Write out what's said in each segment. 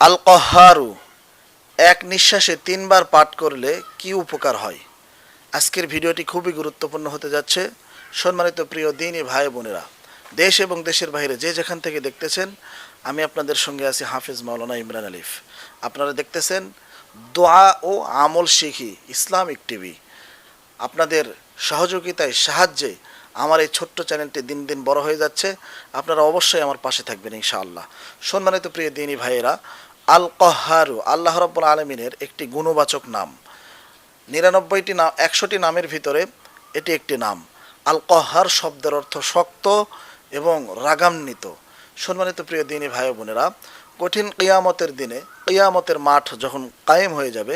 আল কহারু এক নিঃশ্বাসে তিনবার পাঠ করলে কি উপকার হয়? আজকের ভিডিওটি খুবই গুরুত্বপূর্ণ হতে যাচ্ছে। সম্মানিত প্রিয় দিনী ভাই বোনেরা, দেশ এবং দেশের বাইরে যে যেখান থেকে দেখতেছেন, আমি আপনাদের সঙ্গে আছি হাফিজ মাওলানা ইমরান আলিফ। আপনারা দেখতেছেন দোয়া ও আমল শিখি ইসলামিক টিভি। আপনাদের সহযোগিতায় সাহায্যে আমার এই ছোট্ট চ্যানেলটি দিন দিন বড় হয়ে যাচ্ছে। আপনারা অবশ্যই আমার পাশে থাকবেন ইনশাআল্লাহ। সম্মানিত প্রিয় দিনী ভাইয়েরা আল কহারু আল্লাহ রব্বুল আলমিনের একটি গুণবাচক নাম। নিরানব্বইটি নাম, একশোটি নামের ভিতরে এটি একটি নাম। আল কহার শব্দের অর্থ শক্ত এবং রাগান্বিত। সম্মানিত প্রিয় দিনী ভাই বোনেরা, কঠিন কিয়ামতের দিনে, কিয়ামতের মাঠ যখন কায়েম হয়ে যাবে,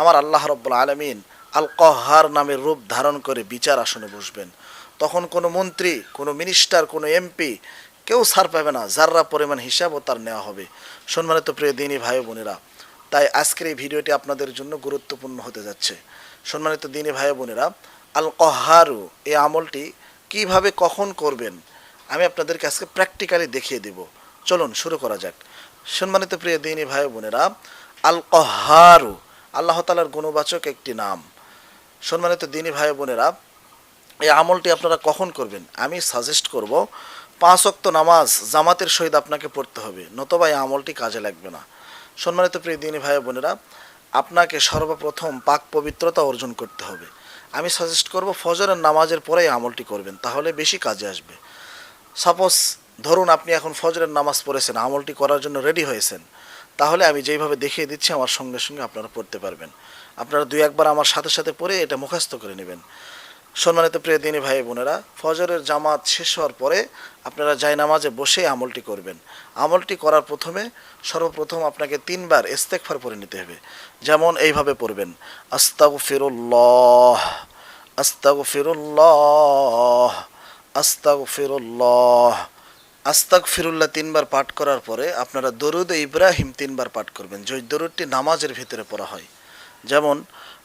আমার আল্লাহ রব্বুল আলমিন আল কহার নামের রূপ ধারণ করে বিচার আসনে বসবেন। তখন কোনো মন্ত্রী, কোনো মিনিস্টার, কোনো এমপি কেউ ছাড় পাবে না, যাররা পরিমাণ হিসাবও তার নেওয়া হবে। সম্মানিত প্রিয় দিনী ভাই বোনেরা, তাই আজকের এই ভিডিওটি আপনাদের জন্য গুরুত্বপূর্ণ হতে যাচ্ছে। সম্মানিত দিনী ভাই বোনেরা আল কহারু এই আমলটি কীভাবে কখন করবেন, আমি আপনাদেরকে আজকে প্র্যাকটিক্যালি দেখিয়ে দেব। চলুন, শুরু করা যাক। সম্মানিত প্রিয় দিনী ভাই বোনেরা আল কহারু আল্লাহ তালার গুণবাচক একটি নাম। সম্মানিত দিনী ভাই বোনেরা, এই আমলটি আপনারা কখন করবেন, আমি সাজেস্ট করব পাঁচ অক্ত নামাজ জামাতের সহিত আপনাকে পড়তে হবে, নতবা এই আমলটি কাজে লাগবে না। সম্মানিত প্রিয় দিনী ভাই বোনেরা, আপনাকে সর্বপ্রথম পাক পবিত্রতা অর্জন করতে হবে। আমি সাজেস্ট করব ফজরের নামাজের পরেই আমলটি করবেন, তাহলে বেশি কাজে আসবে। সাপোজ ধরুন আপনি এখন ফজরের নামাজ পড়েছেন, আমলটি করার জন্য রেডি হয়েছেন, তাহলে আমি যেইভাবে দেখিয়ে দিচ্ছি আমার সঙ্গে সঙ্গে আপনারা পড়তে পারবেন। আপনারা দুই একবার আমার সাথে সাথে পড়ে এটা মুখস্থ করে নেবেন। সম্মানিত প্রিয় দিনী ভাই বোনেরা, ফজরের জামাত শেষ হওয়ার পরে আপনারা যাই নামাজে বসে আমলটি করবেন। আমলটি করার প্রথমে সর্বপ্রথম আপনাকে তিনবার ইস্তেকফার পরে নিতে হবে। যেমন এইভাবে পড়বেন আস্তাগু ফিরুল্লাহ আস্তাগু ফিরুল্লাহ আস্তাগু ফিরুল্লাহ আস্তাক ফিরুল্লাহ তিনবার পাঠ করার পরে আপনারা দরুদ ইব্রাহিম তিনবার পাঠ করবেন, যে দরুদটি নামাজের ভিতরে পড়া হয়। যেমন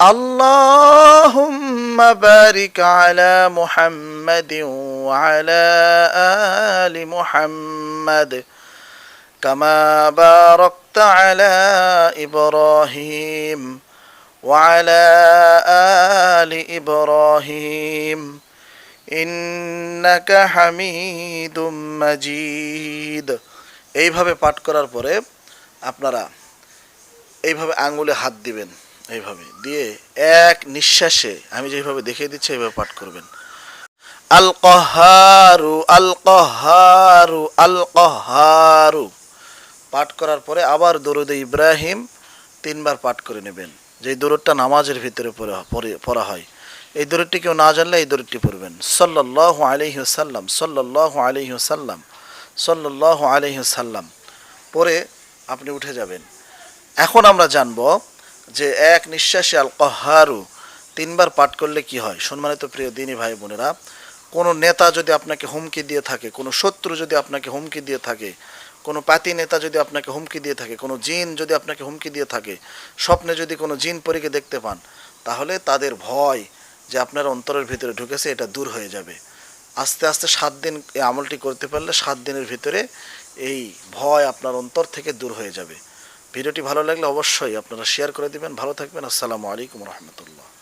اللهم بارك على محمد وعلى آل محمد كما باركت على إبراهيم وعلى آل إبراهيم إنك حميد مجيد এইভাবে পাঠ করার পরে আপনারা এইভাবে আঙ্গুলে হাত দিবেন এইভাবে। দিয়ে এক নিঃশ্বাসে, আমি যেভাবে দেখিয়ে দিচ্ছি, এইভাবে পাঠ করবেন। আল কহারু আল কহারু আল কহারু পাঠ করার পরে আবার দরুদ ইব্রাহিম তিনবার পাঠ করে নেবেন। যে দরুদটা নামাজের ভিতরে পড়া- হয়। এই দরুদটি কেউ না জানলে এই দরুদটি পড়বেন। সাল্লাহ আলহি সাল্লাম সাল্লাহ আলহি সাল্লাম সাল্লাহ আলহি সাল্লাম পরে আপনি উঠে যাবেন। এখন আমরা জানব যে এক নিঃশ্বাসে আল কহারু তিনবার পাঠ করলে কি হয়? সম্মানিত প্রিয় দিনী ভাই বোনেরা, কোনো নেতা যদি আপনাকে হুমকি দিয়ে থাকে, কোনো শত্রু যদি আপনাকে হুমকি দিয়ে থাকে, কোনো পাতি নেতা যদি আপনাকে হুমকি দিয়ে থাকে, কোনো জিন যদি আপনাকে হুমকি দিয়ে থাকে, স্বপ্নে যদি কোনো জিন পরীকে দেখতে পান, তাহলে তাদের ভয় যে আপনার অন্তরের ভিতরে ঢুকেছে, এটা দূর হয়ে যাবে। আস্তে আস্তে সাত দিন এই আমলটি করতে পারলে সাত দিনের ভিতরে এই ভয় আপনার অন্তর থেকে দূর হয়ে যাবে। ভিডিওটি ভালো লাগলে অবশ্যই আপনারা শেয়ার করে দিবেন। ভালো থাকবেন। আসসালামু আলাইকুম রহমতুল্লাহ।